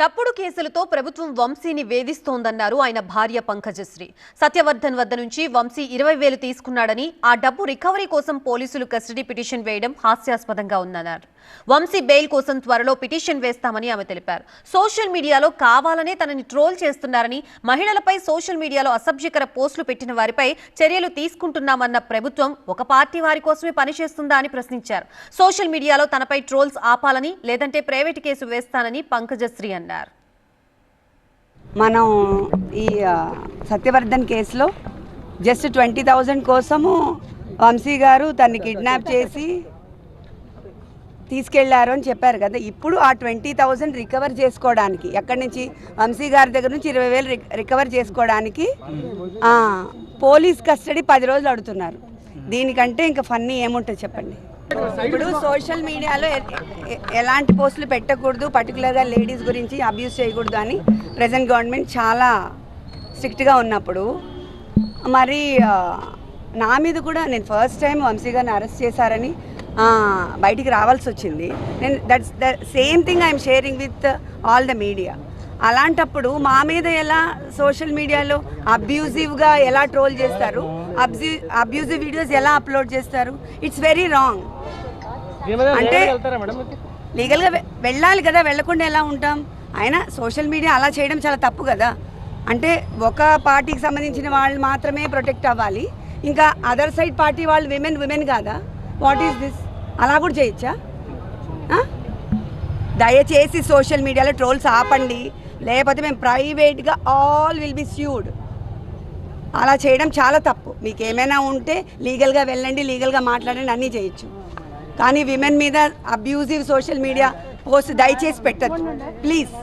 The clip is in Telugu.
తప్పుడు కేసులతో ప్రభుత్వం వంశీని వేధిస్తోందన్నారు ఆయన భార్య పంకజశ్రీ. సత్యవర్ధన్ వద్ద నుంచి వంశీ ఇరవై వేలు తీసుకున్నాడని ఆ డబ్బు రికవరీ కోసం పోలీసులు కస్టడీ పిటిషన్ వేయడం హాస్యాస్పదంగా ఉందన్నారు. వంశీ బెయిల్ కోసం త్వరలో పిటిషన్ వేస్తామని ఆమె తెలిపారు. సోషల్ మీడియాలో కావాలనే తనని ట్రోల్ చేస్తున్నారని మహిళలపై సోషల్ మీడియాలో అసభ్యకర పోస్టులు పెట్టిన వారిపై చర్యలు తీసుకుంటున్నామన్న ప్రభుత్వం ఒక పార్టీ వారి కోసమే పనిచేస్తుందా అని ప్రశ్నించారు. సోషల్ మీడియాలో తనపై ట్రోల్స్ ఆపాలని లేదంటే ప్రైవేట్ కేసు వేస్తానని పంకజశ్రీ అన్నారు. మనం ఈ సత్యవర్ధన్ కేసులో జస్ట్ ట్వంటీ థౌజండ్ కోసము వంశీ గారు తన్ని కిడ్నాప్ చేసి తీసుకెళ్ళారు అని చెప్పారు కదా. ఇప్పుడు ఆ ట్వంటీ థౌజండ్ రికవర్ చేసుకోవడానికి ఎక్కడి నుంచి? వంశీ గారి దగ్గర నుంచి ఇరవై వేలు రికవర్ చేసుకోవడానికి పోలీస్ కస్టడీ పది రోజులు అడుగుతున్నారు. దీనికంటే ఇంకా ఫన్నీ ఏముంటుంది చెప్పండి? ఇప్పుడు సోషల్ మీడియాలో ఎలాంటి పోస్టులు పెట్టకూడదు పర్టికులర్గా లేడీస్ గురించి అబ్యూస్ చేయకూడదు అని ప్రజెంట్ గవర్నమెంట్ చాలా స్ట్రిక్ట్గా ఉన్నప్పుడు. మరి నా మీద కూడా నేను ఫస్ట్ టైం వంశీ గారిని అరెస్ట్ చేశారని బయటికి రావాల్సి వచ్చింది. నేను that's the same thing I'm sharing with all the media అలాంటప్పుడు మా మీద ఎలా సోషల్ మీడియాలో అబ్యూజివ్గా ఎలా ట్రోల్ చేస్తారు అబ్జీ అబ్యూజివ్ వీడియోస్ ఎలా అప్లోడ్ చేస్తారు ఇట్స్ వెరీ రాంగ్ అంటే లీగల్గా వెళ్ళాలి కదా వెళ్ళకుండా ఎలా ఉంటాం? అయినా సోషల్ మీడియా అలా చేయడం చాలా తప్పు కదా. అంటే ఒక పార్టీకి సంబంధించిన వాళ్ళు మాత్రమే ప్రొటెక్ట్ అవ్వాలి. ఇంకా అదర్ సైడ్ పార్టీ వాళ్ళు విమెన్ విమెన్ కాదా? వాట్ ఈస్ దిస్ అలా కూడా చేయొచ్చా? దయచేసి సోషల్ మీడియాలో ట్రోల్స్ ఆపండి. లేకపోతే మేము ప్రైవేట్గా ఆల్ విల్ బి స్యూడ్ అలా చేయడం చాలా తప్పు. మీకు ఏమైనా ఉంటే లీగల్గా వెళ్ళండి లీగల్గా మాట్లాడండి అన్నీ చేయొచ్చు. కానీ విమెన్ మీద అబ్యూజివ్ సోషల్ మీడియా పోస్ట్ దయచేసి పెట్టద్దు. ప్లీజ్.